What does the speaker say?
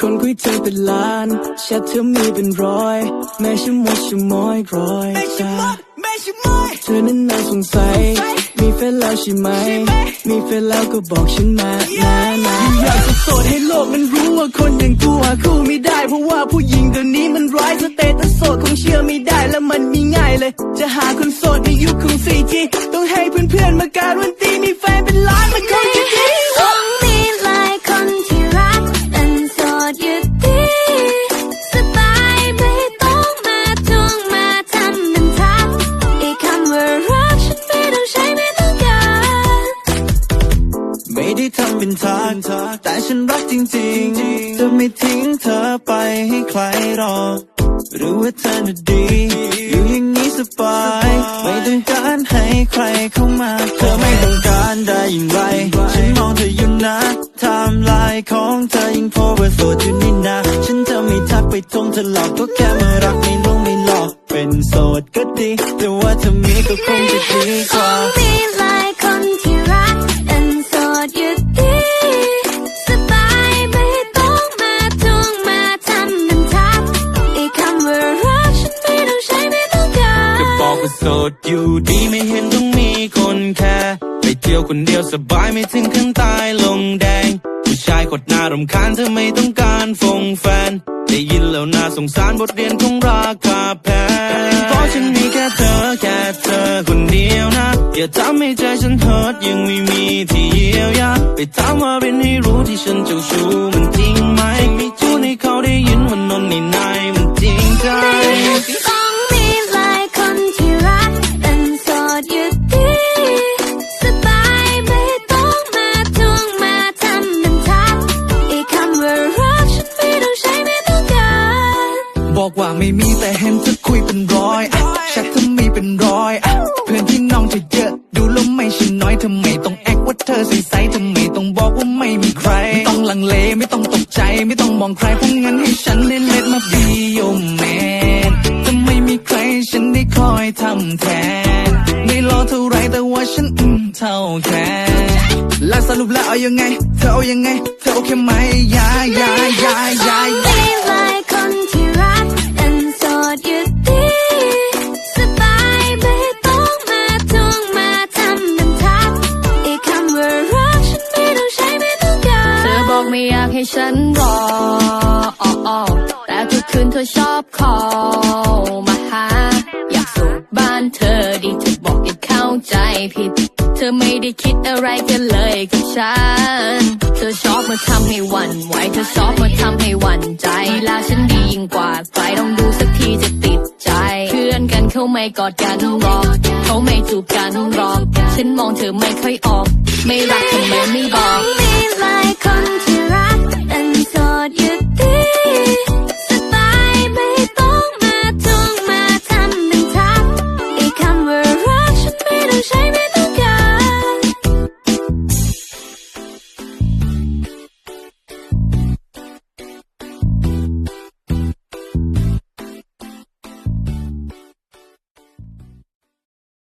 คนคุยเธอเป็นล้านแชทเธอมีเป็นร้อย แม่ฉันมดชั่วโมยร้อยใจเธอนั้นน่าสงสัย มีแฟนแล้วใช่ไหม มีแฟนแล้วก็บอกฉันมานะนะอยากจะโสดให้โลกมันรู้ว่าคนอย่างกูหาคู่ไม่ได้ เพราะว่าผู้หญิงเดี๋ยวนี้มันร้ายสเตตัสโสดคงเชื่อไม่ได้แล้วมันมีง่ายเลย จะหาคนโสดในยุคของ 4G ต้องให้เพื่อนๆมาการันตีมีแฟนเป็นล้านมัน เป็นทางแต่ฉันรักจริงๆจะไม่ทิ้งเธอไปให้ใครรอกรู้ว่าเธอน่ะดี อยู่อย่างนี้สบาย ไม่ต้องการให้ใครเข้ามา เธอไม่ต้องการได้อย่างไร ฉันมองเธออยู่นะไทม์ไลน์ของเธอยังโพสต์ว่าโสดอยู่นี่นะ ฉันจะไม่ทักไปทวงเธอหลอกก็แค่มารักไม่ลวงไม่หลอก เป็นโสดก็ดี แต่ว่าเธอมีก็คงจะดีกว่า ดอยู่ดีไม่เห็นต้องมีคนแค่ไปเที่ยวคนเดียวสบายไม่ถึงขั้นตายลงแดง ผู้ชายกดหน้ารำคาญเธอไม่ต้องการฟงแฟน ได้ยินแล้วน่าสงสารบทเรียนของราคาแพงเพราะฉันมีแค่เธอแค่เธอคนเดียวนะ อย่าทำให้ใจฉันเฮิร์ตยังไม่มีที่เยียวยาไปถามว่าเป็นให้รู้ที่ฉันเจ้าชู้มัน ไม่มีแต่เห็นเธอคุยเป็นร้อยแชทเธอมีเป็นร้อยเพื่อนพี่น้องเธอเยอะ ดูแล้วไม่ใช่น้อยทำไมต้องแอคว่าเธอใสๆทำไมต้องบอกว่าไม่มีใคร ไม่ต้องลังเลไม่ต้องตกใจ ไม่ต้องมองใครเพราะงั้นให้ฉันได้เล็ดมาบีโยมแมนจะไม่มีใครฉันได้คอยทำแทนไม่รอเท่าไรแต่ว่าฉันอืมเท่าแค่แล้วสรุปแล้วเอายังไง เธอเอายังไง เธอโอเคไหมยายายาย แต่ทุกคืนเธอชอบคอมาหา อยากสูบบ้านเธอดีเธอบอกอย่าเข้าใจผิด เธอไม่ได้คิดอะไรกันเลยกับฉัน เธอชอบมาทำให้วันไหวเธอชอบมาทำให้วันใจล้วฉันดียิ่งกว่าใครต้องดูสักทีจะติดใจ เพื่อนกันเขาไม่กอดกันหรอก เขาไม่จูบกันหรอก ฉันมองเธอไม่ค่อยออก ไม่รักทำไมไม่บอก